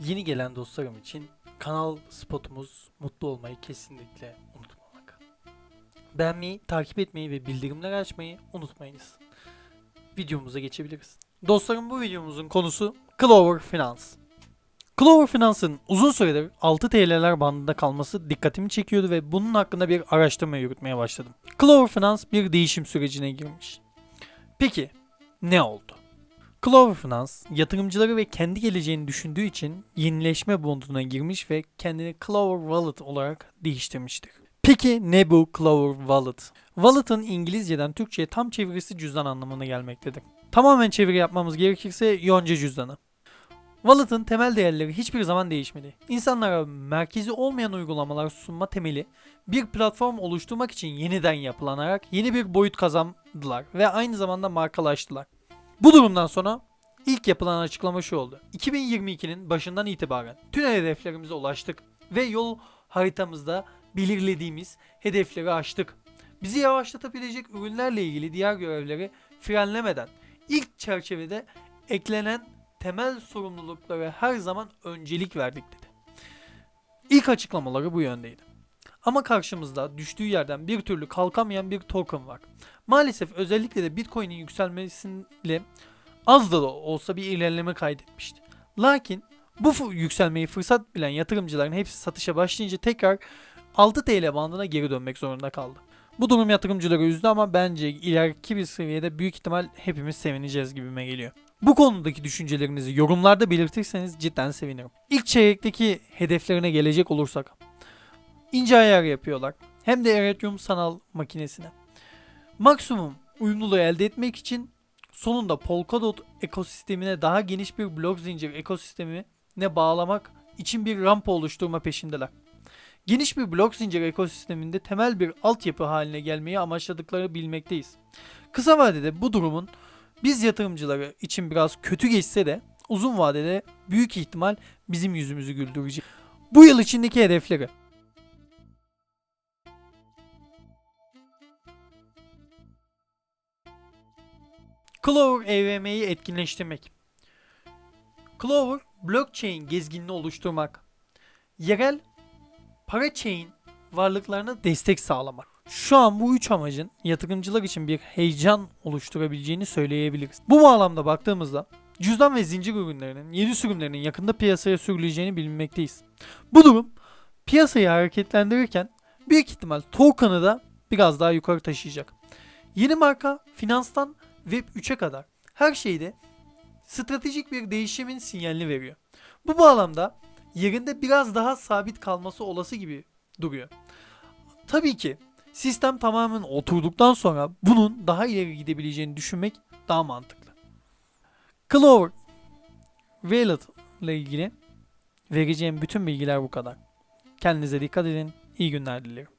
Yeni gelen dostlarım için kanal spotumuz mutlu olmayı kesinlikle unutmamak. Beğenmeyi, takip etmeyi ve bildirimleri açmayı unutmayınız. Videomuza geçebiliriz. Dostlarım bu videomuzun konusu Clover Finance. Clover Finance'ın uzun süredir 6 TL'ler bandında kalması dikkatimi çekiyordu ve bunun hakkında bir araştırma yürütmeye başladım. Clover Finance bir değişim sürecine girmiş. Peki ne oldu? Clover Finance yatırımcıları ve kendi geleceğini düşündüğü için yenileşme bonduna girmiş ve kendini Clover Wallet olarak değiştirmiştir. Peki ne bu Clover Wallet? Wallet'ın İngilizceden Türkçe'ye tam çevirisi cüzdan anlamına gelmektedir. Tamamen çeviri yapmamız gerekirse yonca cüzdanı. Wallet'ın temel değerleri hiçbir zaman değişmedi. İnsanlara merkezi olmayan uygulamalar sunma temeli bir platform oluşturmak için yeniden yapılanarak yeni bir boyut kazandılar ve aynı zamanda markalaştılar. Bu durumdan sonra ilk yapılan açıklama şu oldu. 2022'nin başından itibaren tüm hedeflerimize ulaştık ve yol haritamızda belirlediğimiz hedefleri aştık. Bizi yavaşlatabilecek ürünlerle ilgili diğer görevleri frenlemeden ilk çerçevede eklenen temel sorumluluklara her zaman öncelik verdik dedi. İlk açıklamaları bu yöndeydi. Ama karşımızda düştüğü yerden bir türlü kalkamayan bir token var. Maalesef özellikle de Bitcoin'in yükselmesiyle az da olsa bir ilerleme kaydetmişti. Lakin bu yükselmeyi fırsat bilen yatırımcıların hepsi satışa başlayınca tekrar 6 TL bandına geri dönmek zorunda kaldı. Bu durum yatırımcıları üzdü ama bence ileriki bir seviyede büyük ihtimal hepimiz sevineceğiz gibime geliyor. Bu konudaki düşüncelerinizi yorumlarda belirtirseniz cidden sevinirim. İlk çeyrekteki hedeflerine gelecek olursak ince ayar yapıyorlar. Hem de Ethereum sanal makinesine. Maksimum uyumluluğu elde etmek için sonunda Polkadot ekosistemine daha geniş bir blok zincir ekosistemine bağlamak için bir rampa oluşturma peşindeler. Geniş bir blok zincir ekosisteminde temel bir altyapı haline gelmeyi amaçladıkları bilmekteyiz. Kısa vadede bu durumun biz yatırımcıları için biraz kötü geçse de uzun vadede büyük ihtimal bizim yüzümüzü güldürecek. Bu yıl içindeki hedefleri Clover EVM'yi etkinleştirmek. Clover blockchain gezginini oluşturmak. Yerel parachain varlıklarına destek sağlamak. Şu an bu üç amacın yatırımcılar için bir heyecan oluşturabileceğini söyleyebiliriz. Bu bağlamda baktığımızda cüzdan ve zincir ürünlerinin yeni sürümlerinin yakında piyasaya sürüleceğini bilmekteyiz. Bu durum piyasayı hareketlendirirken büyük ihtimal token'ı da biraz daha yukarı taşıyacak. Yeni marka finanstan Web 3'e kadar her şeyde stratejik bir değişimin sinyalini veriyor. Bu bağlamda yerinde biraz daha sabit kalması olası gibi duruyor. Tabii ki sistem tamamen oturduktan sonra bunun daha ileri gidebileceğini düşünmek daha mantıklı. Clover Wallet ile ilgili vereceğim bütün bilgiler bu kadar. Kendinize dikkat edin. İyi günler dilerim.